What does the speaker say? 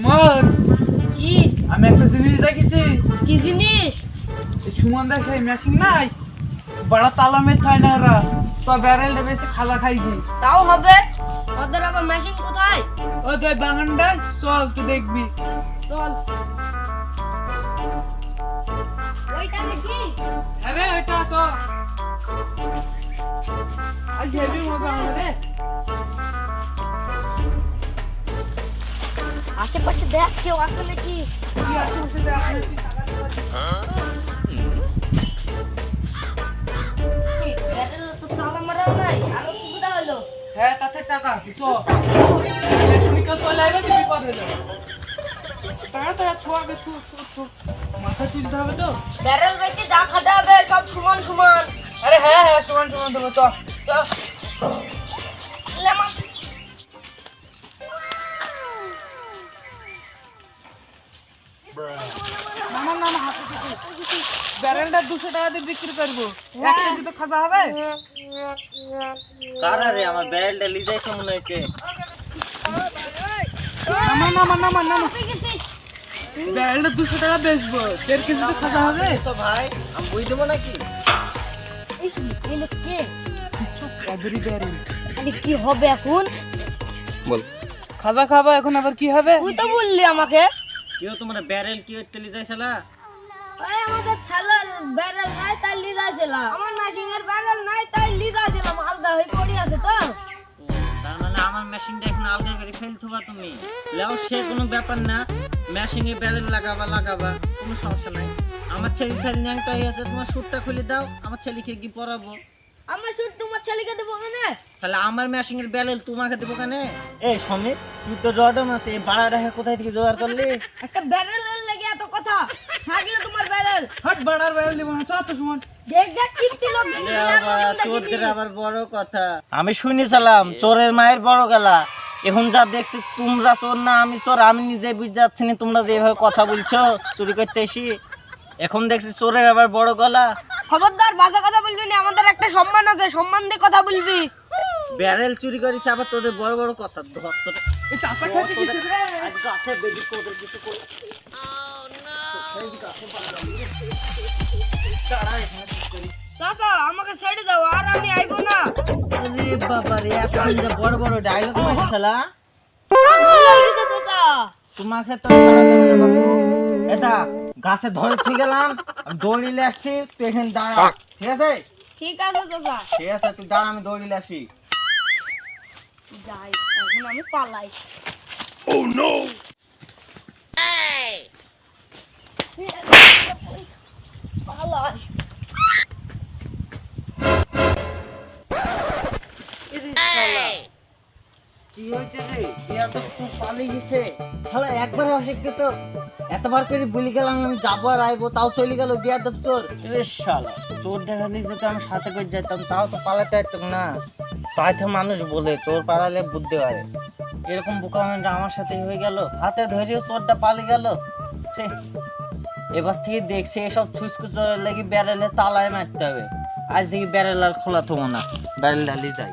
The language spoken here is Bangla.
সুমন। কি? আমি একটা জিনিস দেখেছি। কি জিনিস? সুমন দেখে মেশিন নাই? বড় তালামের খায় না ওরা সব ব্যারেলটা বেশি খালা খাইছি। তাও হবে? ওদের আবার মেশিন কোথায়? ও তুই বাগানটা চল তুই দেখবি। চল। ওইটা দেখি। আরে ওইটা তো। আজ হেভি মজা আমাদের মারা নাই আরও সুবিধা হলো। হ্যাঁ তাতে চাকা ইলেকট্রিক্যাল চলে আসবে তো বিপদ হলো? তাড়া তাড়া থোয়াবে থু মাথা তুলতে হবে তো? ব্যারেল বেঁচে যা খাতে হবে সব সমান সমান। আরে হ্যাঁ হ্যাঁ সমান সমান দেবো চ। চ। নামান নামা ব্যারেলটা দুশো টাকা দিয়ে বিক্রি করব। এক কেজি তো খাজা হবে? কারা রে? আমার ব্যারেলটা লিজাইছে মনে হয়েছে নামা নামা নামা। নামা ব্যারেলটা দুশো টাকা বেচবো। দেড় কেজি তো খাজা হবে? তো ভাই আমি বুঝ দেবো নাকি? কে? হবে এখন? বল খাজা খাবা এখন আবার কি হবে? তুই তো বললি আমাকে। কেউ তোমার ব্যারেল কি হচ্ছে লিজাইছিলা ওই আমাদের স্যালার ব্যারেল নাই তাই লিজা ছিল আমার মেশিনের ব্যারেল নাই তাই লিজা ছিল মালদা হয়ে পড়ে আছে তো। তার মানে আমার মেশিনটা এখন আলগা করে ফেলথবা তুমি। লেও সে কোনো ব্যাপার না মেশিনে ব্যারেল লাগাবা লাগাবা কোনো সমস্যা নাই। আমার ছেলে ছেলে ন্যাংটা হয়ে আছে তোমার সুটটা খুলে দাও আমার ছেলেকে কি পরাবো? আমার শুট তোমার ছেলেকে দেবো মানে তাহলে আমার মেশিনের ব্যারেল তোমাকে দেবো কেন? এই সমীর তুই তো জর্ডন আছে এই ভাড়া রেখে কোথায় থেকে জোগাড় করলি? একটা ব্যারেল লেগে এত কথা। থাকলে তোমার ব্যারেল হট বাড়ার ব্যারেল দিব না চল তো সুমন। দেখ দেখ লোক আবার চোরদের আবার বড় কথা। আমি শুনেছিলাম চোরের মায়ের বড় গেলা। এখন যা দেখছি তোমরা চোর না আমি চোর আমি নিজে বুঝতে যাচ্ছি না তোমরা যেভাবে কথা বলছো চুরি করতে এসি। এখন দেখছি চোরের আবার বড় গলা। খবরদার বাজে কথা বলবি আমাদের একটা সম্মান আছে সম্মান দিয়ে কথা বলবি। ব্যারেল চুরি করিস আবার তোদের বড় বড় কথা ধর তোদের। এই চাপা খাচ্ছি কিছু রে আজ গাছে বেদি তোদের কিছু করে। চাচা আমাকে ছেড়ে দাও আর আমি আইবো না। আরে বাবা রে বড় বড় ডায়লগ মারছিলা তোমাকে তো ছাড়া যাবে না বাবু এটা গাছে ধরে ঠিক গেলাম আমি দৌড়িলে আসছি তুই এখানে দাঁড়া। ঠিক আছে? ঠিক আছে চাচা ঠিক আছে তুই দাঁড়া আমি দৌড়িলে আসি যাই এখন আমি পালাই পালাই চোর। চোর মানুষ বলে, চোর পালালে বুদ্ধি পারে এরকম বোকামেন্ট আমার সাথে হয়ে গেল। হাতে ধরেও চোরটা পালিয়ে গেল। সে এবার থেকে দেখছি এসব ছুচকু চোরের লাগি ব্যারেলে তালায় মারতে হবে। আজ দেখি ব্যারেল আর খোলা থবো না, ব্যারেল ঢালি যাই।